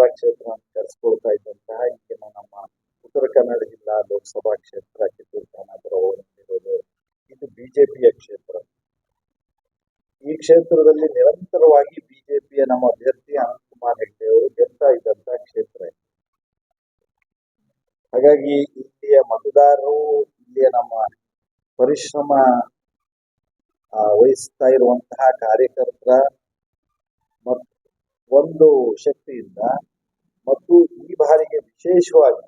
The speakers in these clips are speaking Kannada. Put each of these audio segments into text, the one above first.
ಮೊದಲು ಕೆನರಾ ಕ್ಷೇತ್ರ ಅಂತ ಕರೆಸ್ಕೊಳ್ತಾ ಇದ್ದಂತಹ ಈಗಿನ ನಮ್ಮ ಉತ್ತರ ಕನ್ನಡ ಜಿಲ್ಲಾ ಲೋಕಸಭಾ ಕ್ಷೇತ್ರ ಕಿತ್ತೂರು ಖಾನಾಪುರ ಇದು ಬಿಜೆಪಿಯ ಕ್ಷೇತ್ರ. ಈ ಕ್ಷೇತ್ರದಲ್ಲಿ ನಿರಂತರವಾಗಿ ಬಿಜೆಪಿಯ ನಮ್ಮ ಅಭ್ಯರ್ಥಿ ಅನಂತಕುಮಾರ್ ಹೆಗ್ಡೆ ಅವರು ಗೆಲ್ತಾ ಇದ್ದಂತಹ ಕ್ಷೇತ್ರ ಹಾಗಾಗಿ ಇಲ್ಲಿಯ ಮತದಾರರು, ಇಲ್ಲಿಯ ನಮ್ಮ ಪರಿಶ್ರಮ ವಹಿಸ್ತಾ ಇರುವಂತಹ ಕಾರ್ಯಕರ್ತರ ಮತ್ತು ಒಂದು ಶಕ್ತಿಯಿಂದ ಮತ್ತು ಈ ಬಾರಿಗೆ ವಿಶೇಷವಾಗಿ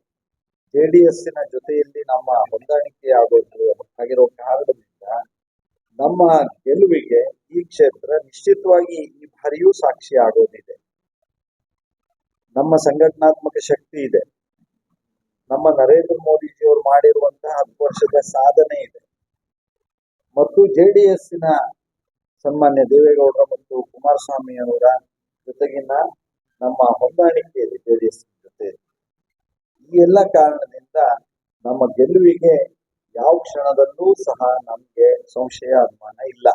ಜೆ ಡಿ ಎಸ್ಸಿನ ಜೊತೆಯಲ್ಲಿ ನಮ್ಮ ಹೊಂದಾಣಿಕೆ ಆಗೋದು ಆಗಿರೋ ಕಾರಣದಿಂದ ನಮ್ಮ ಗೆಲುವಿಗೆ ಈ ಕ್ಷೇತ್ರ ನಿಶ್ಚಿತವಾಗಿ ಈ ಬಾರಿಯೂ ಸಾಕ್ಷಿ ಆಗೋದಿದೆ. ನಮ್ಮ ಸಂಘಟನಾತ್ಮಕ ಶಕ್ತಿ ಇದೆ. ನಮ್ಮ ನರೇಂದ್ರ ಮೋದಿಜಿಯವರು ಮಾಡಿರುವಂತಹ ಹತ್ತು ವರ್ಷದ ಸಾಧನೆ ಇದೆ. ಮತ್ತು ಜೆ ಡಿ ಎಸ್ಸಿನ ಸನ್ಮಾನ್ಯ ದೇವೇಗೌಡರ ಮತ್ತು ಕುಮಾರಸ್ವಾಮಿ ಅವರ ಜೊತೆಗಿನ ನಮ್ಮ ಹೊಂದಾಣಿಕೆಯಲ್ಲಿ ಇದೆ ಜೆ ಡಿ ಎಸ್ ಜೊತೆ. ಈ ಎಲ್ಲ ಕಾರಣದಿಂದ ನಮ್ಮ ಗೆಲುವಿಗೆ ಯಾವ ಕ್ಷಣದಲ್ಲೂ ಸಹ ನಮಗೆ ಸಂಶಯ, ಅನುಮಾನ ಇಲ್ಲ.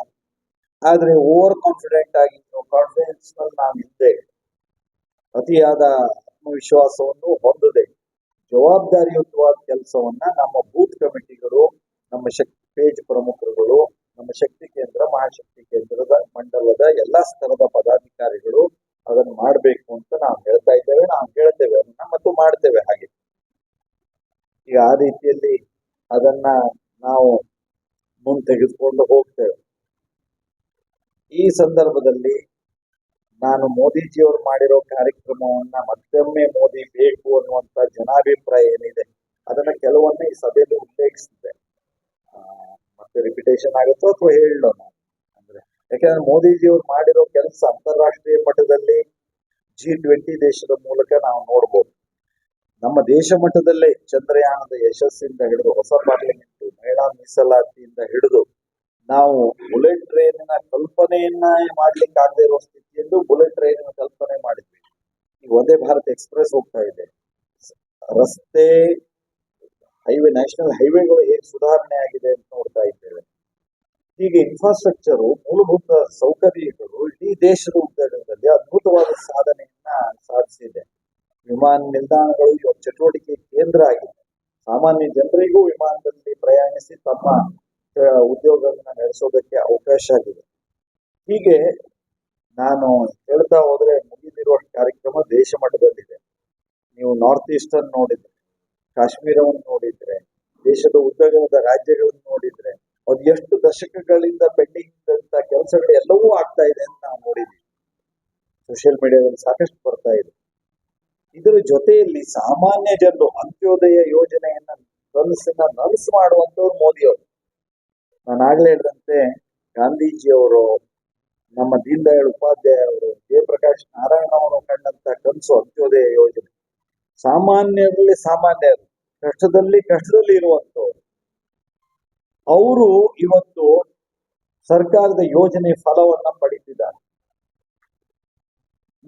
ಆದರೆ ಓವರ್ ಕಾನ್ಫಿಡೆಂಟ್ ಆಗಿ ಕಾನ್ಫಿಡೆನ್ಸ್ನಲ್ಲಿ ನಾವು ಇದ್ದೆ. ಅತಿಯಾದ ಆತ್ಮವಿಶ್ವಾಸವನ್ನು ಹೊಂದದೆ. ಜವಾಬ್ದಾರಿಯುತವಾದ ಕೆಲಸವನ್ನ ನಮ್ಮ ಬೂತ್ ಕಮಿಟಿಗಳು, ನಮ್ಮ ಶಕ್ತಿ ಪೇಜ್ ಪ್ರಮುಖರುಗಳು, ನಮ್ಮ ಶಕ್ತಿ ಕೇಂದ್ರ, ಮಹಾಶಕ್ತಿ ಕೇಂದ್ರದ ಮಂಡಲದ ಎಲ್ಲಾ ಸ್ತರದ ಪದಾಧಿಕಾರಿಗಳು ಅದನ್ನು ಮಾಡಬೇಕು ಅಂತ ನಾವು ಹೇಳ್ತಾ ಇದ್ದೇವೆ ನಾವು ಹೇಳ್ತೇವೆ ಅದನ್ನ ಮತ್ತು ಮಾಡ್ತೇವೆ ಹಾಗೆ ಈಗ ಆ ರೀತಿಯಲ್ಲಿ ನಾವು ಮುಂದೆ ತೆಗೆದುಕೊಂಡು ಹೋಗ್ತೇವೆ. ಈ ಸಂದರ್ಭದಲ್ಲಿ ನಾನು ಮೋದಿಜಿಯವರು ಮಾಡಿರೋ ಕಾರ್ಯಕ್ರಮವನ್ನ ಮತ್ತೊಮ್ಮೆ ಮೋದಿ ಬೇಕು ಅನ್ನುವಂತ ಜನಾಭಿಪ್ರಾಯ ಏನಿದೆ, ಅದನ್ನ ಕೆಲವೊಮ್ಮೆ ಈ ಸಭೆಯಲ್ಲಿ ಉಲ್ಲೇಖಿಸಿದೆ ಮತ್ತೆ ರಿಪಿಟೇಷನ್ ಆಗುತ್ತೋ ಅಥವಾ ಹೇಳೋ ನಾನು ಅಂದ್ರೆ, ಯಾಕಂದ್ರೆ ಮೋದಿಜಿಯವರು ಮಾಡಿರೋ ಕೆಲಸ ಅಂತಾರಾಷ್ಟ್ರೀಯ ಮಟ್ಟದಲ್ಲಿ ಜಿ ಟ್ವೆಂಟಿ ದೇಶದ ಮೂಲಕ ನಾವು ನೋಡ್ಬೋದು. ನಮ್ಮ ದೇಶ ಮಟ್ಟದಲ್ಲೇ ಚಂದ್ರಯಾನದ ಯಶಸ್ಸಿಂದ ಹಿಡಿದು ಹೊಸ ಪಾರ್ಲಿಮೆಂಟ್ ಮಹಿಳಾ ಮೀಸಲಾತಿಯಿಂದ ಹಿಡಿದು ನಾವು ಬುಲೆಟ್ ಟ್ರೈನಿನ ಕಲ್ಪನೆಯನ್ನ ಮಾಡ್ಲಿಕ್ಕೆ ಆಗದೆ ಇರೋ ಸ್ಥಿತಿಯಲ್ಲೂ ಬುಲೆಟ್ ಟ್ರೈನಿನ ಕಲ್ಪನೆ ಮಾಡಿದ್ವಿ. ಈಗ ಒಂದೇ ಭಾರತ್ ಎಕ್ಸ್ಪ್ರೆಸ್ ಹೋಗ್ತಾ ಇದೆ. ರಸ್ತೆ, ಹೈವೇ, ನ್ಯಾಷನಲ್ ಹೈವೇಗಳು ಹೇಗೆ ಸುಧಾರಣೆ ಆಗಿದೆ ಅಂತ ನೋಡ್ತಾ ಇದ್ದೇವೆ. ಹೀಗೆ ಇನ್ಫ್ರಾಸ್ಟ್ರಕ್ಚರ್ ಮೂಲಭೂತ ಸೌಕರ್ಯಗಳು ಇಡೀ ದೇಶದ ಉದ್ಯೋಗದಲ್ಲಿ ಅದ್ಭುತವಾದ ಸಾಧನೆಯನ್ನ ಸಾಧಿಸಿದೆ. ವಿಮಾನ ನಿಲ್ದಾಣಗಳು ಇವ ಚಟುವಟಿಕೆ ಕೇಂದ್ರ ಆಗಿದೆ. ಸಾಮಾನ್ಯ ಜನರಿಗೂ ವಿಮಾನದಲ್ಲಿ ಪ್ರಯಾಣಿಸಿ ತಮ್ಮ ಉದ್ಯೋಗವನ್ನು ನಡೆಸೋದಕ್ಕೆ ಅವಕಾಶ ಆಗಿದೆ. ಹೀಗೆ ನಾನು ಹೇಳ್ತಾ ಹೋದ್ರೆ ಮುಗಿದಿರುವ ಕಾರ್ಯಕ್ರಮ ದೇಶ ಮಟ್ಟದಲ್ಲಿದೆ. ನೀವು ನಾರ್ತ್ ಈಸ್ಟರ್ನ್ ನೋಡಿದ್ರೆ, ಕಾಶ್ಮೀರವನ್ನು ನೋಡಿದ್ರೆ, ದೇಶದ ಉದ್ಯೋಗದ ರಾಜ್ಯಗಳನ್ನು ನೋಡಿದ್ರೆ, ಅದು ಎಷ್ಟು ದಶಕಗಳಿಂದ ಪೆಂಡಿಂಗ್ ಕೆಲಸಗಳು ಎಲ್ಲವೂ ಆಗ್ತಾ ಇದೆ ಅಂತ ನಾವು ನೋಡಿದ್ವಿ ಸೋಷಿಯಲ್ ಮೀಡಿಯಾದಲ್ಲಿ ಸಾಕಷ್ಟು ಬರ್ತಾ ಇದೆ. ಇದರ ಜೊತೆಯಲ್ಲಿ ಸಾಮಾನ್ಯ ಜನರು ಅಂತ್ಯೋದಯ ಯೋಜನೆಯನ್ನ ನನಸನ್ನ ನನಸು ಮಾಡುವಂತವ್ರು ಮೋದಿ ಅವರು. ನಾನು ಆಗ್ಲೇ ಹೇಳಿದಂತೆ ಗಾಂಧೀಜಿಯವರು ನಮ್ಮ ದೀನ್ ದಯಾಳ್ ಉಪಾಧ್ಯಾಯ ಅವರು, ಜಯಪ್ರಕಾಶ್ ನಾರಾಯಣ ಅವರು ಕಂಡಂತ ಕನಸು ಅಂತ್ಯೋದಯ ಯೋಜನೆ. ಸಾಮಾನ್ಯರಲ್ಲಿ ಸಾಮಾನ್ಯರು ಕಷ್ಟದಲ್ಲಿ ಕಷ್ಟದಲ್ಲಿ ಇರುವಂತವ್ರು. ಅವರು ಇವತ್ತು ಸರ್ಕಾರದ ಯೋಜನೆ ಫಲವನ್ನ ಪಡಿತಿದ್ದಾರೆ.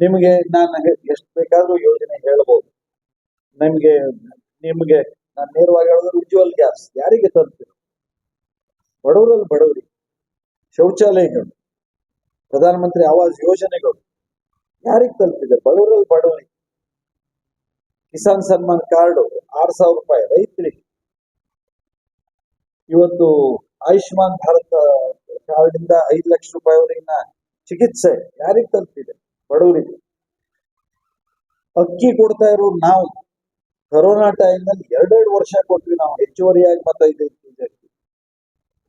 ನಿಮಗೆ ನಾನು ಎಷ್ಟು ಬೇಕಾದ್ರೂ ಯೋಜನೆ ಹೇಳ್ಬೋದು. ನಿಮಗೆ ನಿಮಗೆ ನಾನು ನೇರವಾಗಿ ಹೇಳಿದ್ರೆ ಉಜ್ವಲ್ ಗ್ಯಾಸ್. ಯಾರಿಗೆ ತರ್ತೀರಿ? ಬಡವರಲ್ಲಿ ಬಡವರಿಗೆ. ಶೌಚಾಲಯಗಳು, ಪ್ರಧಾನಮಂತ್ರಿ ಆವಾಸ್ ಯೋಜನೆಗಳು, ಯಾರಿಗೆ ತಲುಪಿದೆ? ಬಡವರಲ್ಲಿ ಬಡವರಿಗೆ. ಕಿಸಾನ್ ಸನ್ಮಾನ್ ಕಾರ್ಡು ಆರ್ ಸಾವಿರ ರೂಪಾಯಿ ರೈತರಿಗೆ. ಇವತ್ತು ಆಯುಷ್ಮಾನ್ ಭಾರತ ಕಾರ್ಡ್ ಇಂದ ಐದು ಲಕ್ಷ ರೂಪಾಯಿವರೆಗಿನ ಚಿಕಿತ್ಸೆ ಯಾರಿಗೆ ತಲುಪಿದೆ? ಬಡವರಿಗೆ. ಅಕ್ಕಿ ಕೊಡ್ತಾ ಇರೋ ನಾವು. ಕರೋನಾ ಟೈಮ್ನಲ್ಲಿ ಎರಡೆರಡು ವರ್ಷ ಕೊಟ್ವಿ ನಾವು, ಹೆಚ್ಚುವರಿಯಾಗಿ ಮತ್ತೈದು ಅಕ್ಕಿ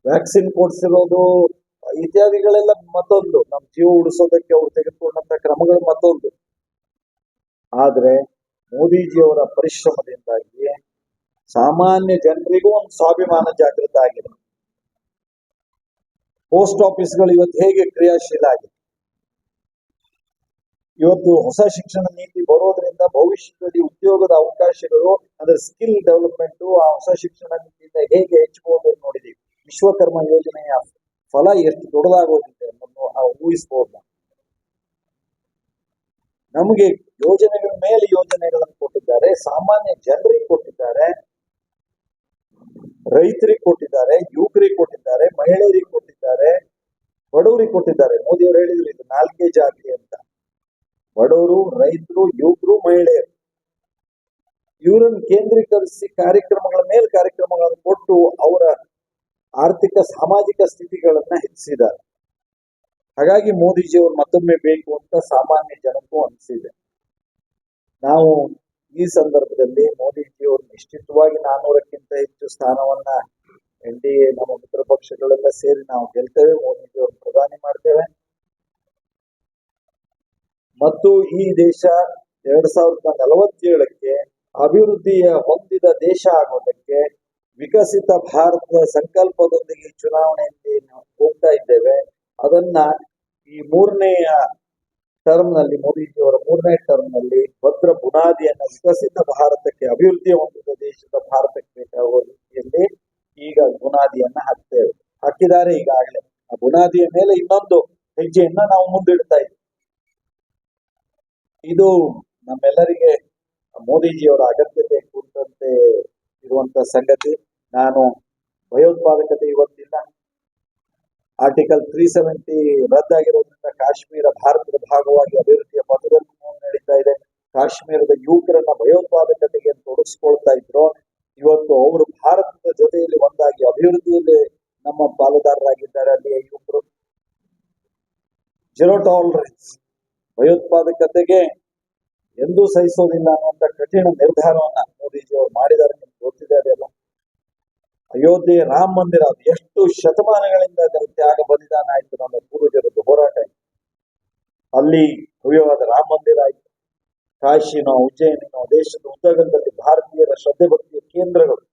ವ್ಯಾಕ್ಸಿನ್ ಕೊಡ್ಸಿರೋದು, ಇತ್ಯಾದಿಗಳೆಲ್ಲ ಮತ್ತೊಂದು. ನಮ್ಮ ಜೀವ ಉಳಿಸೋದಕ್ಕೆ ಅವ್ರು ತೆಗೆದುಕೊಂಡಂತ ಕ್ರಮಗಳು ಮತ್ತೊಂದು. ಆದ್ರೆ, ಮೋದಿಜಿಯವರ ಪರಿಶ್ರಮದಿಂದಾಗಿ ಸಾಮಾನ್ಯ ಜನರಿಗೂ ಒಂದು ಸ್ವಾಭಿಮಾನ ಜಾಗೃತ ಆಗಿದೆ. ಪೋಸ್ಟ್ ಆಫೀಸ್ಗಳು ಇವತ್ತು ಹೇಗೆ ಕ್ರಿಯಾಶೀಲ ಆಗಿದೆ? ಇವತ್ತು ಹೊಸ ಶಿಕ್ಷಣ ನೀತಿ ಬರೋದ್ರಿಂದ ಭವಿಷ್ಯದಲ್ಲಿ ಉದ್ಯೋಗದ ಅವಕಾಶಗಳು, ಅಂದ್ರೆ ಸ್ಕಿಲ್ ಡೆವಲಪ್ಮೆಂಟ್ ಆ ಹೊಸ ಶಿಕ್ಷಣ ನೀತಿಯಿಂದ ಹೇಗೆ ಹೆಚ್ಚಬಹುದು ಅಂತ ನೋಡಿದೀವಿ. ವಿಶ್ವಕರ್ಮ ಯೋಜನೆಯ ಫಲ ಎಷ್ಟು ದೊಡ್ಡದಾಗೋದಿದೆ ಊಹಿಸಬಹುದು. ನಮಗೆ ಯೋಜನೆಗಳ ಮೇಲೆ ಯೋಜನೆಗಳನ್ನು ಕೊಟ್ಟಿದ್ದಾರೆ, ಸಾಮಾನ್ಯ ಜನರಿಗೆ ಕೊಟ್ಟಿದ್ದಾರೆ, ರೈತರಿಗೆ ಕೊಟ್ಟಿದ್ದಾರೆ, ಯುವಕರಿಗೆ ಕೊಟ್ಟಿದ್ದಾರೆ, ಮಹಿಳೆಯರಿಗೆ ಕೊಟ್ಟಿದ್ದಾರೆ, ಬಡವರಿಗೆ ಕೊಟ್ಟಿದ್ದಾರೆ. ಮೋದಿ ಅವರು ಹೇಳಿದ್ರು ಇದು ನಾಲ್ಕೇ ಜಾತಿ ಅಂತ. ಬಡವರು, ರೈತರು, ಯುವಕರು, ಮಹಿಳೆಯರು. ಇವರನ್ನು ಕೇಂದ್ರೀಕರಿಸಿ ಕಾರ್ಯಕ್ರಮಗಳ ಮೇಲೆ ಕಾರ್ಯಕ್ರಮಗಳನ್ನು ಕೊಟ್ಟು ಅವರ ಆರ್ಥಿಕ, ಸಾಮಾಜಿಕ ಸ್ಥಿತಿಗಳನ್ನ ಹೆಚ್ಚಿಸಿದ್ದಾರೆ. ಹಾಗಾಗಿ ಮೋದಿಜಿಯವರು ಮತ್ತೊಮ್ಮೆ ಬೇಕು ಅಂತ ಸಾಮಾನ್ಯ ಜನಕ್ಕೂ ಅನಿಸಿದೆ. ನಾವು ಈ ಸಂದರ್ಭದಲ್ಲಿ ಮೋದಿಜಿಯವರು ನಿಶ್ಚಿತವಾಗಿ ನಾನ್ನೂರಕ್ಕಿಂತ ಹೆಚ್ಚು ಸ್ಥಾನವನ್ನ ಎನ್ ಡಿ ಎ, ನಮ್ಮ ಮಿತ್ರ ಪಕ್ಷಗಳೆಲ್ಲ ಸೇರಿ ನಾವು ಗೆಲ್ತೇವೆ, ಮೋದಿಜಿಯವರು ಪ್ರಧಾನಿ ಮಾಡ್ತೇವೆ. ಮತ್ತು ಈ ದೇಶ ಎರಡ್ ಸಾವಿರದ ನಲವತ್ತೇಳಕ್ಕೆ ಅಭಿವೃದ್ಧಿಯ ಹೊಂದಿದ ದೇಶ ಆಗೋದಕ್ಕೆ ವಿಕಸಿತ ಭಾರತದ ಸಂಕಲ್ಪದೊಂದಿಗೆ ಚುನಾವಣೆಯಲ್ಲಿ ನಾವು ಹೋಗ್ತಾ ಇದ್ದೇವೆ. ಅದನ್ನ ಈ ಮೂರನೆಯ ಟರ್ಮ್ನಲ್ಲಿ ಮೋದಿಜಿಯವರ ಮೂರನೇ ಟರ್ಮ್ನಲ್ಲಿ ಭದ್ರ ಬುನಾದಿಯನ್ನು ವಿಕಸಿತ ಭಾರತಕ್ಕೆ ಅಭಿವೃದ್ಧಿ ಹೊಂದಿದ ದೇಶದ ಭಾರತಕ್ಕೆ ಬೇಕಾಗುವ ರೀತಿಯಲ್ಲಿ ಈಗ ಬುನಾದಿಯನ್ನ ಹಾಕ್ತೇವೆ. ಹಾಕಿದ್ದಾರೆ ಈಗಾಗಲೇ. ಆ ಬುನಾದಿಯ ಮೇಲೆ ಇನ್ನೊಂದು ಹೆಜ್ಜೆಯನ್ನ ನಾವು ಮುಂದಿಡ್ತಾ ಇದ್ದೀವಿ. ಇದು ನಮ್ಮೆಲ್ಲರಿಗೆ ಮೋದಿಜಿಯವರ ಅಗತ್ಯತೆ ಕುರಿತಂತೆ ಇರುವಂತ ಸಂಗತಿ. ನಾನು ಭಯೋತ್ಪಾದಕತೆ ಇವತ್ತಿಲ್ಲ. ಆರ್ಟಿಕಲ್ ತ್ರೀ ಸೆವೆಂಟಿ ರದ್ದಾಗಿರೋದ್ರಿಂದ ಕಾಶ್ಮೀರ ಭಾರತದ ಭಾಗವಾಗಿ ಅಭಿವೃದ್ಧಿಯ ಪಥದಲ್ಲಿ ನಡೀತಾ ಇದೆ. ಕಾಶ್ಮೀರದ ಯುವಕರನ್ನ ಭಯೋತ್ಪಾದಕತೆಗೆ ತೊಡಗಿಸ್ಕೊಳ್ತಾ ಇದ್ರು. ಇವತ್ತು ಅವರು ಭಾರತದ ಜೊತೆಯಲ್ಲಿ ಒಂದಾಗಿ ಅಭಿವೃದ್ಧಿಯಲ್ಲಿ ನಮ್ಮ ಪಾಲುದಾರರಾಗಿದ್ದಾರೆ ಅಲ್ಲಿಯ ಯುವಕರು. ಜೀರೋ ಟಾಲರೆನ್ಸ್ ಭಯೋತ್ಪಾದಕತೆಗೆ ಎಂದೂ ಸಹಿಸೋದಿಲ್ಲ ಅನ್ನುವಂತ ಕಠಿಣ ನಿರ್ಧಾರವನ್ನ ಮೋದಿಜಿ ಅವರು ಮಾಡಿದ್ದಾರೆ, ನಿಮ್ಗೆ ಗೊತ್ತಿದೆ ಅದೆಲ್ಲ. ಅಯೋಧ್ಯೆ ರಾಮ ಮಂದಿರ ಅದು ಎಷ್ಟು ಶತಮಾನಗಳಿಂದ ಅದರ ತ್ಯಾಗ ಬಲಿದಾನ ಆಯ್ತು ನಮ್ಮ ಪೂರ್ವಜರದ್ದು ಹೋರಾಟ ಅಲ್ಲಿ ಭವ್ಯವಾದ ರಾಮ ಮಂದಿರ ಆಯ್ತು. ಕಾಶಿನೋ ಉಜ್ಜಯಿನಿನೋ ದೇಶದ ಉದ್ದಗಲದಲ್ಲಿ ಭಾರತೀಯರ ಶ್ರದ್ಧೆ ಭಕ್ತಿಯ ಕೇಂದ್ರಗಳು.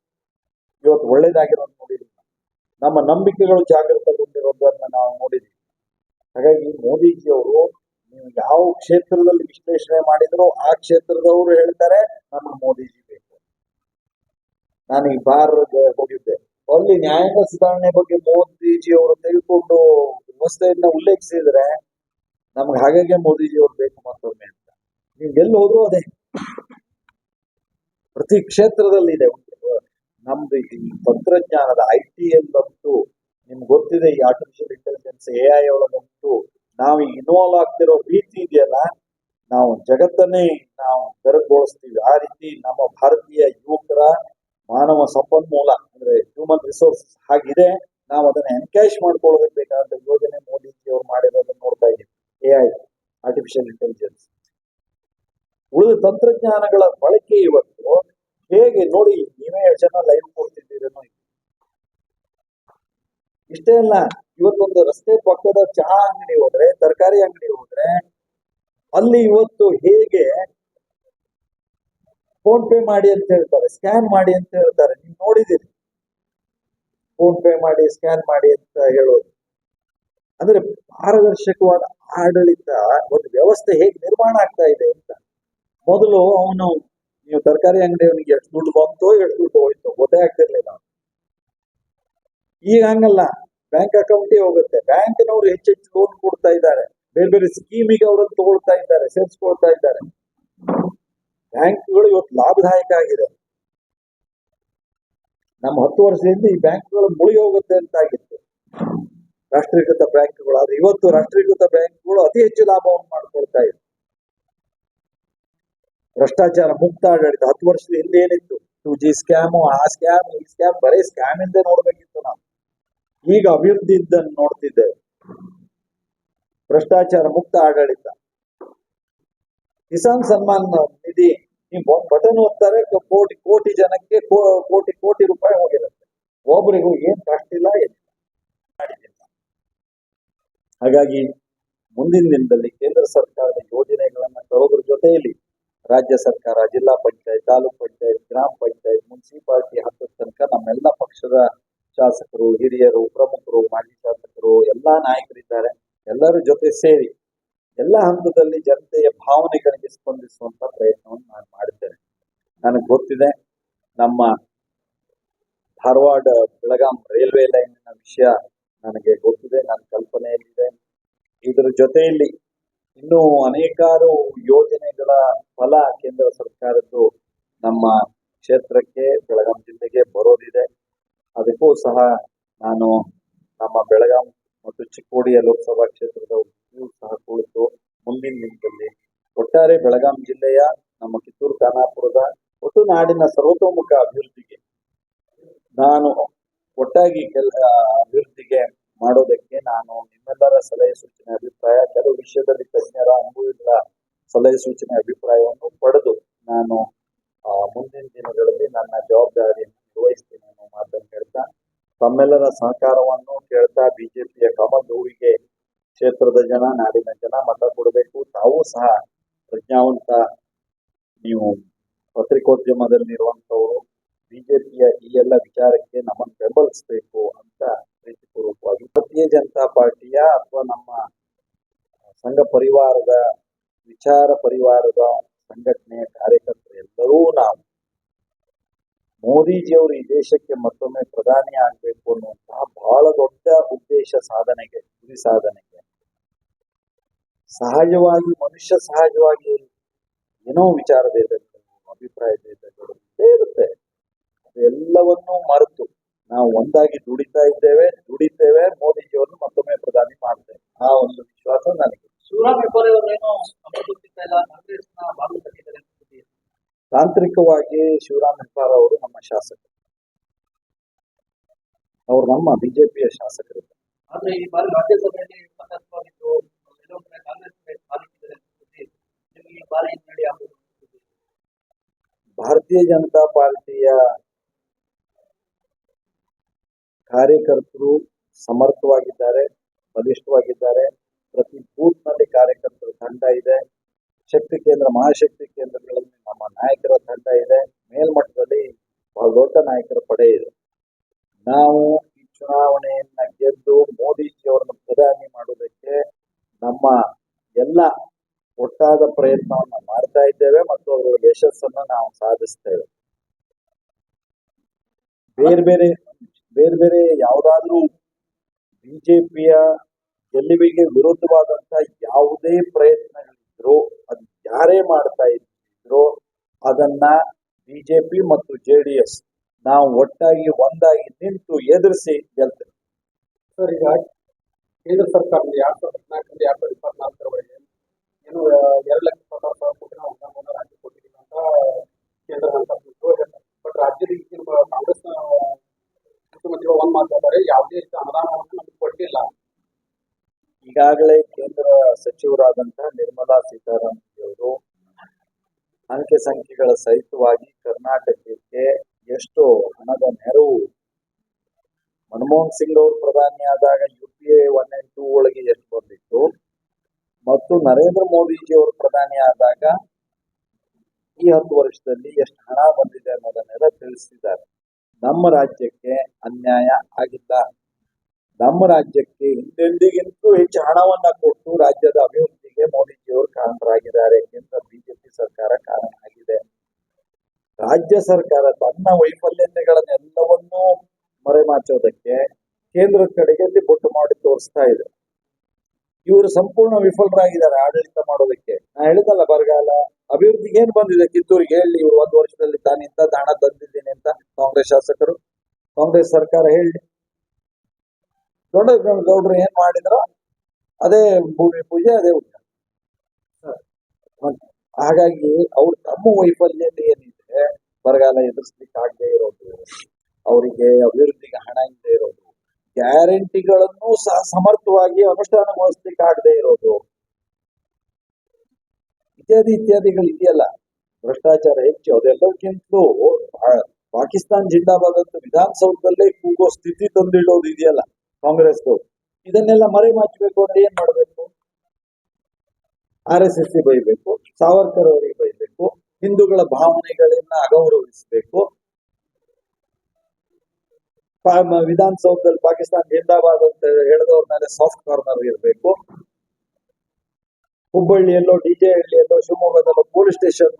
ಇವತ್ತು ಒಳ್ಳೇದಾಗಿರೋದು ನೋಡಿದ್ವಿ. ನಮ್ಮ ನಂಬಿಕೆಗಳು ಜಾಗೃತಗೊಂಡಿರೋದನ್ನ ನಾವು ನೋಡಿದ್ವಿ. ಹಾಗಾಗಿ ಮೋದಿಜಿಯವರು ನೀವು ಯಾವ ಕ್ಷೇತ್ರದಲ್ಲಿ ವಿಶ್ಲೇಷಣೆ ಮಾಡಿದ್ರು ಆ ಕ್ಷೇತ್ರದವರು ಹೇಳ್ತಾರೆ ನಮ್ಗೆ ಮೋದಿಜಿ ಬೇಕು. ನಾನು ಈ ಬಾರ್ಗೆ ಹೋಗಿದ್ದೆ. ಅಲ್ಲಿ ನ್ಯಾಯಾಂಗ ಸುಧಾರಣೆ ಬಗ್ಗೆ ಮೋದಿಜಿ ಅವರು ತೆಗೆದುಕೊಂಡು ವ್ಯವಸ್ಥೆಯನ್ನ ಉಲ್ಲೇಖಿಸಿದ್ರೆ, ನಮ್ಗೆ ಹಾಗಾಗಿ ಮೋದಿಜಿ ಅವ್ರು ಬೇಕು ಮತ್ತೊಮ್ಮೆ ಅಂತ. ನೀವು ಎಲ್ಲಿ ಹೋದ್ರು ಅದೇ. ಪ್ರತಿ ಕ್ಷೇತ್ರದಲ್ಲಿ ಇದೆ. ನಮ್ದು ಈ ತಂತ್ರಜ್ಞಾನದ ಐ ಟಿ ಬಂತು. ನಿಮ್ಗೆ ಗೊತ್ತಿದೆ ಈ ಆರ್ಟಿಫಿಷಿಯಲ್ ಇಂಟೆಲಿಜೆನ್ಸ್ ಎ ಐ ಒಳಗಂತೂ ನಾವು ಇನ್ವಾಲ್ವ್ ಆಗ್ತಿರೋ ರೀತಿ ಇದೆಯಲ್ಲ, ನಾವು ಜಗತ್ತನ್ನೇ ನಾವು ಬೆರಗುಗೊಳಿಸ್ತೀವಿ ಆ ರೀತಿ ನಮ್ಮ ಭಾರತೀಯ ಯುವಕರ ಮಾನವ ಸಂಪನ್ಮೂಲ, ಅಂದ್ರೆ ಹ್ಯೂಮನ್ ರಿಸೋರ್ಸ್ ಹಾಗಿದೆ. ನಾವು ಅದನ್ನ ಎನ್ಕ್ಯಾಶ್ ಮಾಡ್ಕೊಳ್ಳೋದಕ್ಕೆ ಬೇಕಾದಂತ ಯೋಜನೆ ಮೋದಿಜಿ ಅವರು ಮಾಡಿರೋದನ್ನ ನೋಡ್ತಾ ಇದ್ದೀವಿ. ಐ ಆರ್ಟಿಫಿಷಿಯಲ್ ಇಂಟೆಲಿಜೆನ್ಸ್ ಉಳಿದ ತಂತ್ರಜ್ಞಾನಗಳ ಬಳಕೆ ಇವತ್ತು ಹೇಗೆ ನೋಡಿ ನೀವೇ ಜನ ಲೈವ್ ಕೊಡ್ತಿದ್ದೀರೇನೋ ಇಷ್ಟೇ ಅಲ್ಲ ಇವತ್ತೊಂದು ರಸ್ತೆ ಪಕ್ಕದ ಚಹಾ ಅಂಗಡಿ ಹೋದ್ರೆ, ತರಕಾರಿ ಅಂಗಡಿ ಹೋದ್ರೆ, ಅಲ್ಲಿ ಇವತ್ತು ಹೇಗೆ ಫೋನ್ ಪೇ ಮಾಡಿ ಅಂತ ಹೇಳ್ತಾರೆ, ಸ್ಕ್ಯಾನ್ ಮಾಡಿ ಅಂತ ಹೇಳ್ತಾರೆ. ನೀವು ನೋಡಿದಿರಿ ಫೋನ್ ಪೇ ಮಾಡಿ, ಸ್ಕ್ಯಾನ್ ಮಾಡಿ ಅಂತ ಹೇಳೋದು. ಅಂದ್ರೆ ಪಾರದರ್ಶಕವಾದ ಆಡಳಿತ, ಒಂದು ವ್ಯವಸ್ಥೆ ಹೇಗೆ ನಿರ್ಮಾಣ ಆಗ್ತಾ ಇದೆ ಅಂತ. ಮೊದಲು ಅವನು, ನೀವು ತರಕಾರಿ ಅಂಗಡಿಯವನಿಗೆ ಎಷ್ಟು ದುಡ್ಡು ಬಂತೋ, ಎಷ್ಟು ದುಡ್ಡು ಹೋಯ್ತು ಗೊತ್ತೇ ಆಗ್ತಿರ್ಲಿಲ್ಲ ಈಗ ಹಂಗಲ್ಲ. ಬ್ಯಾಂಕ್ ಅಕೌಂಟೇ ಹೋಗುತ್ತೆ. ಬ್ಯಾಂಕ್ನವರು ಹೆಚ್ಚು ಲೋನ್ ಕೊಡ್ತಾ ಇದ್ದಾರೆ. ಬೇರೆ ಬೇರೆ ಸ್ಕೀಮಿಗೆ ಅವರನ್ನು ತಗೊಳ್ತಾ ಇದ್ದಾರೆ, ಸೇರಿಸ್ಕೊಳ್ತಾ ಇದ್ದಾರೆ. ಬ್ಯಾಂಕ್ಗಳು ಇವತ್ತು ಲಾಭದಾಯಕ ಆಗಿದೆ. ನಮ್ಮ ಹತ್ತು ವರ್ಷದಿಂದ ಈ ಬ್ಯಾಂಕ್ಗಳು ಮುಳುಗಿ ಹೋಗುತ್ತೆ ಅಂತ ಆಗಿತ್ತು. ರಾಷ್ಟ್ರೀಕೃತ ಬ್ಯಾಂಕ್ಗಳು ಆದ್ರೆ ಇವತ್ತು ರಾಷ್ಟ್ರೀಕೃತ ಬ್ಯಾಂಕ್ಗಳು ಅತಿ ಹೆಚ್ಚು ಲಾಭವನ್ನು ಮಾಡ್ಕೊಳ್ತಾ ಇದೆ. ಭ್ರಷ್ಟಾಚಾರ, ಮುಕ್ತ ಆಡಳಿತ. ಹತ್ತು ವರ್ಷದ ಹಿಂದೆ ಏನಿತ್ತು? ಟು ಜಿ ಸ್ಕ್ಯಾಮು ಆ ಸ್ಕ್ಯಾಮ್ ಈ ಸ್ಕ್ಯಾಮ್ ಬರೀ ಸ್ಕ್ಯಾಮ್ ಇಂದ ನೋಡ್ಬೇಕಿತ್ತು ನಾವು. ಈಗ ಅಭಿವೃದ್ಧಿ ಇದ್ದನ್ನು ನೋಡ್ತಿದ್ದೇವೆ ಭ್ರಷ್ಟಾಚಾರ ಮುಕ್ತ ಆಡಳಿತ. ಕಿಸಾನ್ ಸನ್ಮಾನ್ ನಿಧಿ, ನೀವು ಬಟನ್ ಓದ್ತಾರೆ ಕೋಟಿ ಕೋಟಿ ಜನಕ್ಕೆ ಕೋಟಿ ಕೋಟಿ ರೂಪಾಯಿ ಹೋಗಿರುತ್ತೆ. ಒಬ್ಬರಿಗೂ ಏನ್ ಕಷ್ಟ ಇಲ್ಲ, ಏನಿಲ್ಲ. ಹಾಗಾಗಿ ಮುಂದಿನ ದಿನದಲ್ಲಿ ಕೇಂದ್ರ ಸರ್ಕಾರದ ಯೋಜನೆಗಳನ್ನ ತರೋದ್ರ ಜೊತೆಯಲ್ಲಿ ರಾಜ್ಯ ಸರ್ಕಾರ, ಜಿಲ್ಲಾ ಪಂಚಾಯತ್, ತಾಲೂಕ್ ಪಂಚಾಯತ್, ಗ್ರಾಮ ಪಂಚಾಯತ್, ಮುನ್ಸಿಪಾಲಿಟಿ ಹತ್ತದ ತನಕ ನಮ್ಮೆಲ್ಲ ಪಕ್ಷದ ಶಾಸಕರು, ಹಿರಿಯರು, ಪ್ರಮುಖರು, ಮಾಜಿ ಶಾಸಕರು, ಎಲ್ಲ ನಾಯಕರಿದ್ದಾರೆ. ಎಲ್ಲರ ಜೊತೆ ಸೇರಿ ಎಲ್ಲ ಹಂತದಲ್ಲಿ ಜನತೆಯ ಭಾವನೆಗಳಿಗೆ ಸ್ಪಂದಿಸುವಂತ ಪ್ರಯತ್ನವನ್ನು ನಾನು ಮಾಡಿದ್ದೇನೆ. ನನಗೆ ಗೊತ್ತಿದೆ, ನಮ್ಮ ಧಾರವಾಡ ಬೆಳಗಾಂ ರೈಲ್ವೆ ಲೈನಿನ ವಿಷಯ ನನಗೆ ಗೊತ್ತಿದೆ, ನನ್ನ ಕಲ್ಪನೆಯಲ್ಲಿದೆ. ಇದರ ಜೊತೆಯಲ್ಲಿ ಇನ್ನೂ ಅನೇಕಾರು ಯೋಜನೆಗಳ ಫಲ ಕೇಂದ್ರ ಸರ್ಕಾರದ್ದು ನಮ್ಮ ಕ್ಷೇತ್ರಕ್ಕೆ, ಬೆಳಗಾಂ ಜಿಲ್ಲೆಗೆ ಬರೋದಿದೆ. ಅದಕ್ಕೂ ಸಹ ನಾನು ನಮ್ಮ ಬೆಳಗಾಂ ಮತ್ತು ಚಿಕ್ಕೋಡಿಯ ಲೋಕಸಭಾ ಕ್ಷೇತ್ರದ ಸಹ ಕುಳಿತು ಮುಂದಿನ ದಿನದಲ್ಲಿ ಒಟ್ಟಾರೆ ಬೆಳಗಾಂ ಜಿಲ್ಲೆಯ ನಮ್ಮ ಕಿತ್ತೂರು ಖಾನಾಪುರದ ಒಟ್ಟು ನಾಡಿನ ಸರ್ವತೋಮುಖ ಅಭಿವೃದ್ಧಿಗೆ ನಾನು ಒಟ್ಟಾಗಿ ಕೆಲ ಅಭಿವೃದ್ಧಿಗೆ ಮಾಡೋದಕ್ಕೆ ನಾನು ನಿಮ್ಮೆಲ್ಲರ ಸಲಹೆ ಸೂಚನೆ ಅಭಿಪ್ರಾಯ, ಕೆಲವು ವಿಷಯದಲ್ಲಿ ತಜ್ಞರ ಅನುಭವಿಗಳ ಸಲಹೆ ಸೂಚನೆ ಅಭಿಪ್ರಾಯವನ್ನು ಪಡೆದು ನಾನು ಮುಂದಿನ ದಿನಗಳಲ್ಲಿ ನನ್ನ ಜವಾಬ್ದಾರಿಯನ್ನು ನಿರ್ವಹಿಸ್ತೀನಿ ಅನ್ನೋ ಮಾತನ್ನು ಹೇಳ್ತಾ. ತಮ್ಮೆಲ್ಲರ ಸಹಕಾರವನ್ನು ಕೇಳ್ತಾ ಬಿಜೆಪಿಯ ಕಮಲ್ ಹೂವಿಗೆ ಕ್ಷೇತ್ರದ ಜನ, ನಾಡಿನ ಜನ ಮತ ಕೊಡಬೇಕು. ತಾವು ಸಹ ಪ್ರಜ್ಞಾವಂತ ನೀವು ಪತ್ರಿಕೋದ್ಯಮದಲ್ಲಿರುವಂತವರು ಬಿಜೆಪಿಯ ಈ ಎಲ್ಲ ವಿಚಾರಕ್ಕೆ ನಮ್ಮನ್ನು ಬೆಂಬಲಿಸಬೇಕು ಅಂತ ಪ್ರೀತಿಪೂರ್ವಕವಾಗಿ. ಭಾರತೀಯ ಜನತಾ ಪಾರ್ಟಿಯ ಅಥವಾ ನಮ್ಮ ಸಂಘ ಪರಿವಾರದ, ವಿಚಾರ ಪರಿವಾರದ ಸಂಘಟನೆಯ ಕಾರ್ಯಕರ್ತರು ಎಲ್ಲರೂ ನಾವು ಮೋದಿಜಿಯವರು ಈ ದೇಶಕ್ಕೆ ಮತ್ತೊಮ್ಮೆ ಪ್ರಧಾನಿ ಆಗಬೇಕು ಅನ್ನುವಂತಹ ಬಹಳ ದೊಡ್ಡ ಉದ್ದೇಶ ಸಾಧನೆಗೆ, ಗುರಿ ಸಾಧನೆಗೆ. ಸಹಜವಾಗಿ, ಮನುಷ್ಯ ಸಹಜವಾಗಿ ಏನೋ ವಿಚಾರ ಭೇದಗಳು ಅಭಿಪ್ರಾಯ ಭೇದಗಳು ಇದ್ದೇ ಇರುತ್ತೆ. ಅದೆಲ್ಲವನ್ನೂ ಮರೆತು ನಾವು ಒಂದಾಗಿ ದುಡಿತಾ ಇದ್ದೇವೆ, ದುಡಿತೇವೆ ಮೋದಿಜಿಯವರನ್ನು ಮತ್ತೊಮ್ಮೆ ಪ್ರಧಾನಿ ಮಾಡ್ತೇವೆ. ಆ ಒಂದು ವಿಶ್ವಾಸ ನನಗೆ ತಾಂತ್ರಿಕವಾಗಿ ಶಿವರಾಮ್ ಹೆಬ್ಬಾರ್ ಅವರು ನಮ್ಮ ಶಾಸಕರು ಅವರು ನಮ್ಮ ಬಿಜೆಪಿಯ ಶಾಸಕರು ಆದ್ರೆ ಈ ಬಾರಿ ರಾಜ್ಯಸಭೆಯಲ್ಲಿ ತಟಸ್ಥವಾಗಿದ್ದು ಎಲ್ಲೋ ಕಡೆ ಕಾಂಗ್ರೆಸ್ ಕಡೆ ಕಾಲಿಟ್ಟಿದ್ದಾರೆ ಅಂತ ಸುದ್ದಿ. ನಿಮ್ಗೆ ಈ ಬಾರಿ ಹಿನ್ನಡೆ ಆಗುವುದು ಅಂತ ಸುದ್ದಿ. ಭಾರತೀಯ ಜನತಾ ಪಾರ್ಟಿಯ ಕಾರ್ಯಕರ್ತರು ಸಮರ್ಥವಾಗಿದ್ದಾರೆ ಬಲಿಷ್ಠವಾಗಿದ್ದಾರೆ ಪ್ರತಿ ಬೂತ್ನಲ್ಲಿ ಕಾರ್ಯಕರ್ತರ ತಂಡ ಇದೆ ಶಕ್ತಿ ಕೇಂದ್ರ, ಮಹಾಶಕ್ತಿ ಕೇಂದ್ರಗಳಲ್ಲಿ ನಮ್ಮ ನಾಯಕರ ತಂಡ ಇದೆ. ಮೇಲ್ಮಟ್ಟದಲ್ಲಿ ಬಹಳ ದೊಡ್ಡ ನಾಯಕರ ಪಡೆ ಇದೆ. ನಾವು ಈ ಚುನಾವಣೆಯನ್ನ ಗೆದ್ದು ಮೋದಿಜಿಯವರನ್ನು ಪ್ರಧಾನಿ ಮಾಡುವುದಕ್ಕೆ ನಮ್ಮ ಎಲ್ಲ ಒಟ್ಟಾದ ಪ್ರಯತ್ನವನ್ನ ಮಾಡ್ತಾ ಇದ್ದೇವೆ ಮತ್ತು ಅದರ ಯಶಸ್ಸನ್ನು ನಾವು ಸಾಧಿಸ್ತೇವೆ. ಬೇರೆ ಬೇರೆ ಬೇರೆ ಬೇರೆ ಯಾವುದಾದ್ರೂ ಬಿಜೆಪಿಯ ಗೆಲುವಿಗೆ ವಿರುದ್ಧವಾದಂತ ಯಾವುದೇ ಪ್ರಯತ್ನಗಳಿದ್ರು ಅದು ಯಾರೇ ಮಾಡ್ತಾ ಇದ್ರು ಅದನ್ನ ಬಿಜೆಪಿ ಮತ್ತು ಜೆ ಡಿ ಎಸ್ ನಾವು ಒಟ್ಟಾಗಿ ಒಂದಾಗಿ ನಿಂತು ಎದುರಿಸಿ ಗೆಲ್ತೇವೆ. ಸರ್, ಈಗ ಕೇಂದ್ರ ಸರ್ಕಾರದಿಂದ ಎರಡ್ ಸಾವಿರದ ಹದಿನಾಲ್ಕರಿಂದ ಎರಡ್ ಸಾವಿರದ ಇಪ್ಪತ್ನಾಲ್ಕರವರೆಗೆ ಏನು ಎರಡು ಲಕ್ಷ ಇಪ್ಪತ್ತಾರು ಸಾವಿರ ಕೋಟಿ ನಾವು ಅನುದಾನವನ್ನು ರಾಜ್ಯ ಕೊಟ್ಟಿದ್ದೀವಿ ಅಂತ ಕೇಂದ್ರ ಹಣಕಾಸು ಬಟ್ ರಾಜ್ಯದ ಈಗಿನ ಕಾಂಗ್ರೆಸ್ ಮುಖ್ಯಮಂತ್ರಿಗಳು ಒಂದ್ ಮಾತು ಹೇಳ್ತಾರೆ ಯಾವುದೇ ರೀತಿ ಅನುದಾನವನ್ನು ನಮಗೆ ಕೊಟ್ಟಿಲ್ಲ. ಈಗಾಗಲೇ ಕೇಂದ್ರ ಸಚಿವರಾದಂತಹ ನಿರ್ಮಲಾ ಸೀತಾರಾಮನ್ ಅವರು ಅಂಕೆ ಸಂಖ್ಯೆಗಳ ಸಹಿತವಾಗಿ ಕರ್ನಾಟಕಕ್ಕೆ ಎಷ್ಟು ಹಣದ ನೆರವು ಮನಮೋಹನ್ ಸಿಂಗ್ ಅವರು ಪ್ರಧಾನಿ ಆದಾಗ U P A one and two ಒಳಗೆ ಎಷ್ಟು ಬಂದಿತ್ತು. ಮತ್ತು ನರೇಂದ್ರ ಮೋದಿಜಿ ಅವರು ಪ್ರಧಾನಿ ಆದಾಗ ಈ ಹತ್ತು ವರ್ಷದಲ್ಲಿ ಎಷ್ಟು ಹಣ ಬಂದಿದೆ ಅನ್ನೋದನ್ನೆಲ್ಲ ತಿಳಿಸಿದ್ದಾರೆ ನಮ್ಮ ರಾಜ್ಯಕ್ಕೆ ಅನ್ಯಾಯ ಆಗಿಲ್ಲ. ನಮ್ಮ ರಾಜ್ಯಕ್ಕೆ ಹಿಂದೆಂದಿಗಿಂತಲೂ ಹೆಚ್ಚು ಹಣವನ್ನ ಕೊಟ್ಟು ರಾಜ್ಯದ ಅಭಿವೃದ್ಧಿಗೆ ಮೋದಿಜಿಯವರು ಕಾರಣರಾಗಿದ್ದಾರೆ ಅಂತ ಬಿಜೆಪಿ ಸರ್ಕಾರ ಕಾರಣ ಆಗಿದೆ. ರಾಜ್ಯ ಸರ್ಕಾರ ತನ್ನ ವೈಫಲ್ಯತೆಗಳನ್ನೆಲ್ಲವನ್ನೂ ಮರೆಮಾಚೋದಕ್ಕೆ ಕೇಂದ್ರದ ಕಡೆಗೆ ಬೊಟ್ಟು ಮಾಡಿ ತೋರಿಸ್ತಾ ಇದೆ. ಇವರು ಸಂಪೂರ್ಣ ವಿಫಲರಾಗಿದ್ದಾರೆ ಆಡಳಿತ ಮಾಡೋದಕ್ಕೆ. ನಾ ಹೇಳಿದಲ್ಲ ಬರಗಾಲ ಅಭಿವೃದ್ಧಿಗೆ ಏನ್ ಬಂದಿದೆ? ಕಿತ್ತೂರಿಗೆ ಹೇಳಿ, ಇವರು ಒಂದು ವರ್ಷದಲ್ಲಿ ತಾನಿಂದ ಹಣ ತಂದಿದ್ದೀನಿ ಅಂತ ಕಾಂಗ್ರೆಸ್ ಶಾಸಕರು. ಕಾಂಗ್ರೆಸ್ ಸರ್ಕಾರ ಹೇಳಿ. ದೊಡ್ಡ ಗೌಡ್ರು ಏನ್ ಮಾಡಿದ್ರು? ಅದೇ ಭೂಮಿ ಪೂಜೆ ಅದೇ ಉಂಟು ಹಾಗಾಗಿ ಅವ್ರ ತಮ್ಮ ವೈಫಲ್ಯತೆ ಏನಿದೆ ಬರಗಾಲ ಎದುರಿಸ್ಲಿಕ್ಕೆ ಆಗದೆ ಇರೋದು ಅವರಿಗೆ ಅಭಿವೃದ್ಧಿಗೆ ಹಣ ಇಲ್ಲದೆ ಇರೋದು ಗ್ಯಾರಂಟಿಗಳನ್ನು ಸಹ ಸಮರ್ಥವಾಗಿ ಅನುಷ್ಠಾನಗೊಳಿಸ್ಲಿಕ್ಕೆ ಆಗದೆ ಇರೋದು. ಇತ್ಯಾದಿ ಇತ್ಯಾದಿಗಳು ಇದೆಯಲ್ಲ. ಭ್ರಷ್ಟಾಚಾರ ಹೆಚ್ಚು ಅದೆಲ್ಲಕ್ಕಿಂತಲೂ ಪಾಕಿಸ್ತಾನ್ ಜಿಂದಾಬಾದ್ ಅಂತ ವಿಧಾನಸೌಧದಲ್ಲೇ ಕೂಗೋ ಸ್ಥಿತಿ ತಂದಿಡೋದು ಇದೆಯಲ್ಲ. ಕಾಂಗ್ರೆಸ್ದು ಇದನ್ನೆಲ್ಲ ಮರೆಮಾಚಬೇಕು ಅಂದ್ರೆ ಏನ್ ಮಾಡಬೇಕು? ಆರ್ ಎಸ್ ಎಸ್ ಬೈಬೇಕು, ಸಾವರ್ಕರ್ ಅವರಿಗೆ ಬೈಬೇಕು, ಹಿಂದೂಗಳ ಭಾವನೆಗಳನ್ನ ಅಗೌರವಿಸಬೇಕು. ವಿಧಾನಸೌಧದಲ್ಲಿ ಪಾಕಿಸ್ತಾನ ಜಿಂದಾಬಾದ್ ಅಂತ ಹೇಳಿದವ್ರ ಮೇಲೆ ಸಾಫ್ಟ್ ಕಾರ್ನರ್ ಇರಬೇಕು. ಹುಬ್ಬಳ್ಳಿಯಲ್ಲೋ ಡಿಜೆ ಹಳ್ಳಿಯಲ್ಲೋ, ಶಿವಮೊಗ್ಗದಲ್ಲೋ ಪೊಲೀಸ್ ಸ್ಟೇಷನ್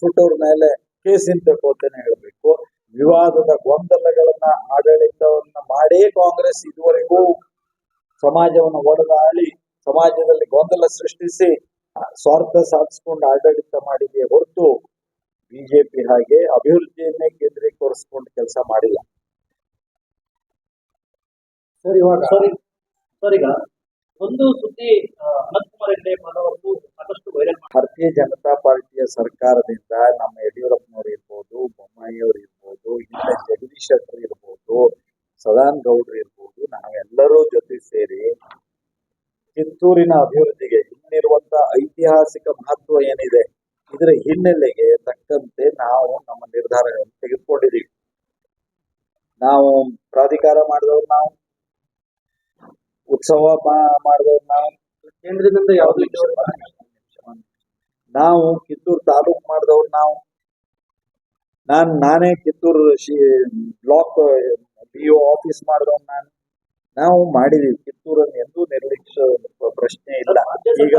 ಸುಟ್ಟವ್ರ ಮೇಲೆ ಕೇಸ್ ಹಿಂತಬೇಕು ಅಂತಾನೆ ಹೇಳಬೇಕು. ವಿವಾದದ ಗೊಂದಲಗಳನ್ನ ಆಡಳಿತವನ್ನ ಮಾಡೇ ಕಾಂಗ್ರೆಸ್ ಇದುವರೆಗೂ ಸಮಾಜವನ್ನು ಒಡೆದಾಳಿ ಸಮಾಜದಲ್ಲಿ ಗೊಂದಲ ಸೃಷ್ಟಿಸಿ ಸ್ವಾರ್ಥ ಸಾಧಿಸಿಕೊಂಡು ಆಡಳಿತ ಮಾಡಿದೆ ಹೊರತು ಬಿಜೆಪಿ ಹಾಗೆ ಅಭಿವೃದ್ಧಿಯನ್ನೇ ಕೇಂದ್ರೀಕರಿಸಿಕೊಂಡು ಕೆಲಸ ಮಾಡಿಲ್ಲ. ಸರಿ ಇವಾಗ ಸರಿ ಸರ್ ಈಗ ಒಂದು ಸುದ್ದಿ ಅನಂತಕುಮಾರ್ ಸಾಕಷ್ಟು ವೈರಲ್ ಭಾರತೀಯ ಜನತಾ ಪಾರ್ಟಿಯ ಸರ್ಕಾರದಿಂದ ನಮ್ಮ ಯಡಿಯೂರಪ್ಪನವರು ಇರ್ಬೋದು ಬೊಮ್ಮಾಯಿಯವರು ಶೆಟ್ಟರ್ ಇರ್ಬೋದು ಸದಾನ್ ಗೌಡ್ರು ಇರ್ಬೋದು ನಾವೆಲ್ಲರೂ ಜೊತೆ ಸೇರಿ ಕಿತ್ತೂರಿನ ಅಭಿವೃದ್ಧಿಗೆ ಇಲ್ಲಿರುವಂತ ಐತಿಹಾಸಿಕ ಮಹತ್ವ ಏನಿದೆ ಇದರ ಹಿನ್ನೆಲೆಗೆ ತಕ್ಕಂತೆ ನಾವು ನಮ್ಮ ನಿರ್ಧಾರಗಳನ್ನು ತೆಗೆದುಕೊಂಡಿದ್ದೀವಿ. ನಾವು ಪ್ರಾಧಿಕಾರ ಮಾಡಿದವ್ರು ನಾವು ಉತ್ಸವ ಮಾಡಿದವ್ರು ನಾವು. ಕೇಂದ್ರದಿಂದ ಯಾವ್ದು ನಾವು ಕಿತ್ತೂರು ತಾಲೂಕ್ ಮಾಡಿದವ್ರು ನಾವು. ನಾನ್ ನಾನೇ Kittur block B O office ಮಾಡಿದವ್ ನಾನು. ನಾವು ಮಾಡಿದೀವಿ. ಕಿತ್ತೂರನ್ನು ಎಂದೂ ನಿರ್ಲಕ್ಷ್ಯ ಪ್ರಶ್ನೆ ಇಲ್ಲ. ಈಗ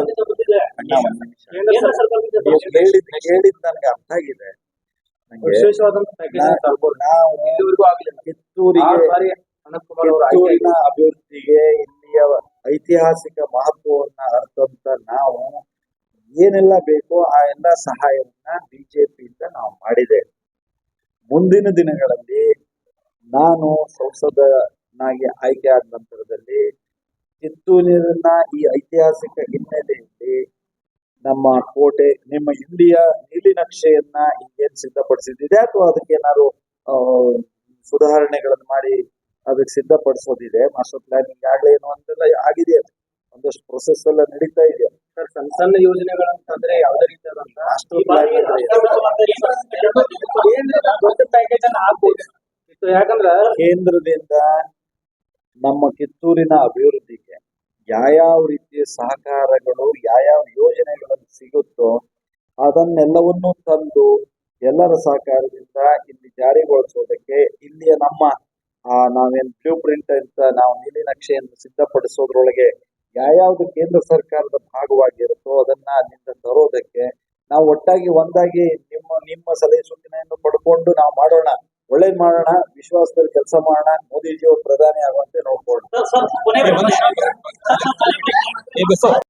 ಹೇಳಿದ್ ನನ್ಗೆ ಅರ್ಥ ಆಗಿದೆ. ಕಿತ್ತೂರಿಗೆ ಕಿತ್ತೂರಿನ ಅಭಿವೃದ್ಧಿಗೆ ಇಲ್ಲಿಯ ಐತಿಹಾಸಿಕ ಮಹತ್ವವನ್ನ ಅರ್ಥಂತ ನಾವು ಏನೆಲ್ಲ ಬೇಕೋ ಆ ಎಲ್ಲ ಸಹಾಯವನ್ನ ಬಿಜೆಪಿಯಿಂದ ನಾವು ಮಾಡಿದೆ. ಮುಂದಿನ ದಿನಗಳಲ್ಲಿ ನಾನು ಸಂಸದನಾಗಿ ಆಯ್ಕೆ ಆದ ನಂತರದಲ್ಲಿ ಕಿತ್ತೂರಿನ ಈ ಐತಿಹಾಸಿಕ ಹಿನ್ನೆಲೆಯಲ್ಲಿ ನಮ್ಮ ಕೋಟೆ, ನಿಮ್ಮ ಇಂಡಿಯಾ ನೀಲಿ ನಕ್ಷೆಯನ್ನ ಏನು ಸಿದ್ಧಪಡಿಸಿದ್ದಿದೆ ಅಥವಾ ಅದಕ್ಕೆ ಏನಾದ್ರು ಸುಧಾರಣೆಗಳನ್ನು ಮಾಡಿ ಅದಕ್ಕೆ ಸಿದ್ಧಪಡಿಸೋದಿದೆ ಮಾಸ್ಟರ್ ಪ್ಲಾನ್ ಆಗಲೇ ಏನು ಅಂತೆಲ್ಲ ಆಗಿದೆ ಅದು. ಒಂದಷ್ಟು ಪ್ರೊಸೆಸ್ ಎಲ್ಲ ನಡೀತಾ ಇದೆ. ಸರ್ ಸಣ್ಣ ಸಣ್ಣ ಯೋಜನೆಗಳಂತಂದ್ರೆ ಯಾವ್ದೇ ರೀತಿಯಾದಂತಹ ಪ್ಯಾಕೇಜ್ ಅನ್ನ ಹಾಕ್ಬೋದು. ಇದು ಯಾಕಂದ್ರ ಕೇಂದ್ರದಿಂದ ನಮ್ಮ ಕಿತ್ತೂರಿನ ಅಭಿವೃದ್ಧಿಗೆ ಯಾವ ರೀತಿಯ ಸಹಕಾರಗಳು ಯಾವ ಯೋಜನೆಗಳನ್ನು ಸಿಗುತ್ತೋ ಅದನ್ನೆಲ್ಲವನ್ನೂ ತಂದು ಎಲ್ಲರ ಸಹಕಾರದಿಂದ ಇಲ್ಲಿ ಜಾರಿಗೊಳಿಸೋದಕ್ಕೆ ಇಲ್ಲಿಯ ನಮ್ಮ ಆ ನಾವೇನ್ ಬ್ಲೂ ಪ್ರಿಂಟ್ ಅಂತ ನಾವು ನೀಲಿ ನಕ್ಷೆಯನ್ನು ಸಿದ್ಧಪಡಿಸೋದ್ರೊಳಗೆ ಯಾವ್ಯಾವ್ದು ಕೇಂದ್ರ ಸರ್ಕಾರದ ಭಾಗವಾಗಿರುತ್ತೋ ಅದನ್ನ ಅಲ್ಲಿಂದ ತರೋದಕ್ಕೆ ನಾವು ಒಟ್ಟಾಗಿ ಒಂದಾಗಿ ನಿಮ್ಮ ನಿಮ್ಮ ಸಲಹೆ ಸೂಚನೆಯನ್ನು ಪಡ್ಕೊಂಡು ನಾವು ಮಾಡೋಣ. ಒಳ್ಳೇದ್ ಮಾಡೋಣ ವಿಶ್ವಾಸದಲ್ಲಿ ಕೆಲಸ ಮಾಡೋಣ ಮೋದಿಜಿ ಅವರು ಪ್ರಧಾನಿ ಆಗುವಂತೆ ನೋಡ್ಕೊಳ್ಳೋಣ.